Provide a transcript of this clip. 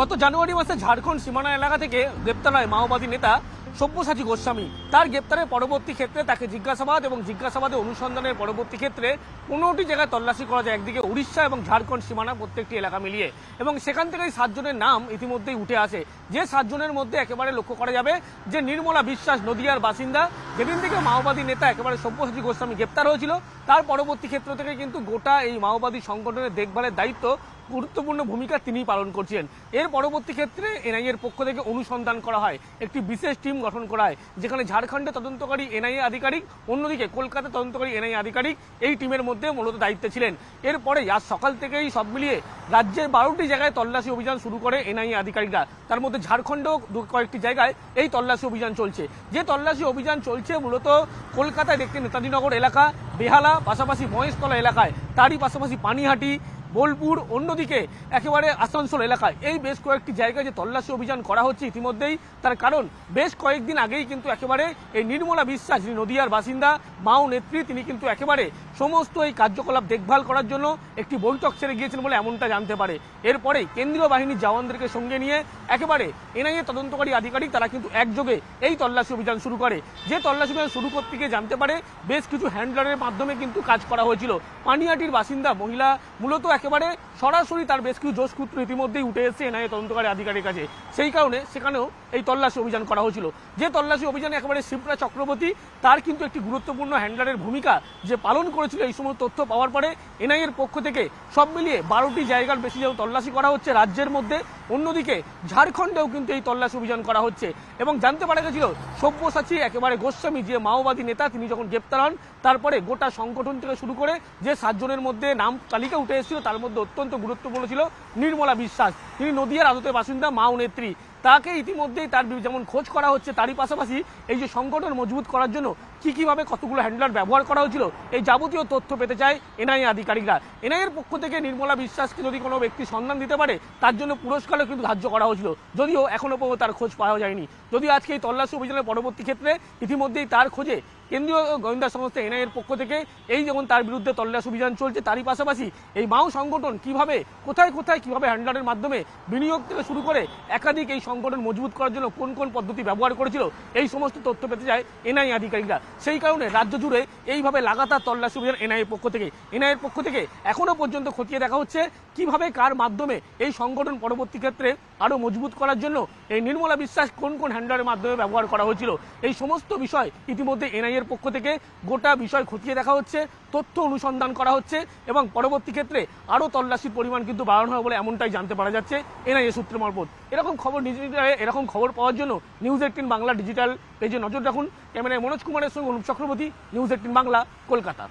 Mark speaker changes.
Speaker 1: গত জানুয়ারি মাসে ঝাড়খণ্ড সীমানা এলাকা থেকে গ্রেপ্তার হয় মাওবাদী নেতা সব্যসাচী গোস্বামী। তার গ্রেপ্তারের পরবর্তী ক্ষেত্রে তাকে জিজ্ঞাসাবাদ এবং জিজ্ঞাসাবাদে অনুসন্ধানের পরবর্তী ক্ষেত্রে পনেরোটি জায়গায় তল্লাশি করা যায়, একদিকে উড়িষ্যা এবং ঝাড়খণ্ড সীমানা প্রত্যেকটি এলাকা মিলিয়ে। এবং সেখান থেকে এই সাতজনের নাম ইতিমধ্যেই উঠে আসে। যে সাতজনের মধ্যে একেবারে লক্ষ্য করা যাবে যে নির্মলা বিশ্বাস নদিয়ার বাসিন্দা, যেদিন থেকে মাওবাদী নেতা একেবারে সব্যসাচী গোস্বামী গ্রেপ্তার হয়েছিল, তার পরবর্তী ক্ষেত্র থেকে কিন্তু গোটা এই মাওবাদী সংগঠনের দেখভালের দায়িত্ব গুরুত্বপূর্ণ ভূমিকা তিনি পালন করছেন। এর পরবর্তী ক্ষেত্রে এনআইএর পক্ষ থেকে অনুসন্ধান করা হয়। একটি বিশেষ টিম গঠন করা হয়, যেখানে ঝাড়খণ্ডে তদন্তকারী এনআইএ আধিকারিক, অন্যদিকে কলকাতা তদন্তকারী এনআইএ আধিকারিক এই টিমের মধ্যে মূলত দায়িত্বে ছিলেন। এরপরে আজ সকাল থেকেই সব মিলিয়ে রাজ্যের বারোটি জায়গায় তল্লাশি অভিযান শুরু করে এনআইএ আধিকারিকরা। তার মধ্যে ঝাড়খণ্ডেও কয়েকটি জায়গায় এই তল্লাশি অভিযান চলছে। যে তল্লাশি অভিযান চলছে মূলত কলকাতায় দেখতে নেতাজিনগর এলাকা, বেহালা, পাশাপাশি মহেশতলা এলাকায়। তারই পাশাপাশি পানিহাটি বোলপুর অন্যদিকে একেবারে আসানসোল এলাকায়। এই বেশ কয়েকটি জায়গায় যে তল্লাশি অভিযান করা হচ্ছে ইতিমধ্যেই, তার কারণ বেশ কয়েকদিন আগেই কিন্তু একেবারে এই নির্মলা বিশ্বাস, যিনি নদিয়ার বাসিন্দা, মাও নেত্রী, তিনি কিন্তু একেবারে সমস্ত এই কার্যকলাপ দেখভাল করার জন্য একটি বৈঠক ছেড়ে গিয়েছেন বলে এমনটা জানতে পারে। এরপরে কেন্দ্রীয় বাহিনীর জওয়ানদেরকে সঙ্গে নিয়ে একেবারে এনআইএ তদন্তকারী আধিকারিক, তারা কিন্তু একযোগে এই তল্লাশি অভিযান শুরু করে। যে তল্লাশি অভিযান শুরু করতে গিয়ে জানতে পারে, বেশ কিছু হ্যান্ডলারের মাধ্যমে কিন্তু কাজ করা হয়েছিল। পানিহাটির বাসিন্দা, মহিলা, মূলত একেবারে সরাসরি তার বেশ কিছু জোশপুত্র ইতিমধ্যেই উঠে এসেছে এনআইএ তদন্তকারী আধিকারিক কাছে। সেই কারণে সেখানেও এই তল্লাশি অভিযান করা হয়েছিল। যে তল্লাশি অভিযানে একেবারে শিবরা চক্রবর্তী, তার কিন্তু একটি গুরুত্বপূর্ণ হ্যান্ডলারের ভূমিকা যে পালন করেছিল এই সমস্ত তথ্য পাওয়ার পরে এনআইএর পক্ষ থেকে সব মিলিয়ে বারোটি জায়গার বেশি যেমন তল্লাশি করা হচ্ছে রাজ্যের মধ্যে, অন্যদিকে ঝাড়খণ্ডেও কিন্তু এই তল্লাশি অভিযান করা হচ্ছে। এবং জানতে পারা গেছিল, সব্যসাচী একেবারে গোস্বামী যে মাওবাদী নেতা, তিনি যখন গ্রেপ্তার হন, তারপরে গোটা সংগঠন থেকে শুরু করে যে সাতজনের মধ্যে নাম তালিকা উঠে এসেছিল তার মধ্যে অত্যন্ত গুরুত্বপূর্ণ ছিল নির্মলা বিশ্বাস। তিনি নদিয়ার আদতের বাসিন্দা মাও নেত্রী। তাকে ইতিমধ্যেই তার যেমন খোঁজ করা হচ্ছে, তারই পাশাপাশি এই যে সংগঠন মজবুত করার জন্য কি কীভাবে কতগুলো হ্যান্ডলার ব্যবহার করা হয়েছিল, এই যাবতীয় তথ্য পেতে চায় এনআইএ আধিকারিকরা। এনআইএর পক্ষ থেকে নির্মলা বিশ্বাসকে যদি কোনো ব্যক্তি সন্ধান দিতে পারে, তার জন্য পুরস্কারও কিন্তু ধার্য করা হয়েছিল। যদিও এখনও পর্যন্ত তার খোঁজ পাওয়া যায়নি। যদি আজকে এই তল্লাশি অভিযানের পরবর্তী ক্ষেত্রে ইতিমধ্যেই তার খোঁজে কেন্দ্রীয় গোয়েন্দা সংস্থা এনআইএর পক্ষ থেকে এই যেমন তার বিরুদ্ধে তল্লাশি অভিযান চলছে, তারই পাশাপাশি এই মাও সংগঠন কীভাবে, কোথায় কোথায় কীভাবে হ্যান্ডলারের মাধ্যমে বিনিয়োগ থেকে শুরু করে একাধিক এই সংগঠন মজবুত করার জন্য কোন কোন পদ্ধতি ব্যবহার করেছিল, এই সমস্ত তথ্য পেতে যায় এনআই আধিকারিকরা। সেই কারণে রাজ্য জুড়ে এইভাবে লাগাতার তল্লাশি অভিযান এনআইএর পক্ষ থেকে, এনআইএর পক্ষ থেকে এখনও পর্যন্ত খতিয়ে দেখা হচ্ছে কীভাবে, কার মাধ্যমে এই সংগঠন পরবর্তী ক্ষেত্রে আরও মজবুত করার জন্য এই নির্মলা বিশ্বাস কোন কোন হ্যান্ডলারের মাধ্যমে ব্যবহার করা হয়েছিল? এই সমস্ত বিষয় ইতিমধ্যে এনআইএর পক্ষ থেকে গোটা বিষয় খতিয়ে দেখা হচ্ছে, তথ্য অনুসন্ধান করা হচ্ছে এবং পরবর্তী ক্ষেত্রে আরও তল্লাশির পরিমাণ কিন্তু বাড়ানো হবে বলে এমনটাই জানতে পারা যাচ্ছে এনআইএ সূত্র মারফত। এরকম খবর ডিজিটালে এরকম খবর পাওয়ার জন্য নিউজ এইটিন বাংলা ডিজিটাল পেজে নজর রাখুন। ক্যামেরায় মনোজ কুমারের সঙ্গে অনুপ চক্রবর্তী নিউজ এইটিন বাংলা, কলকাতা।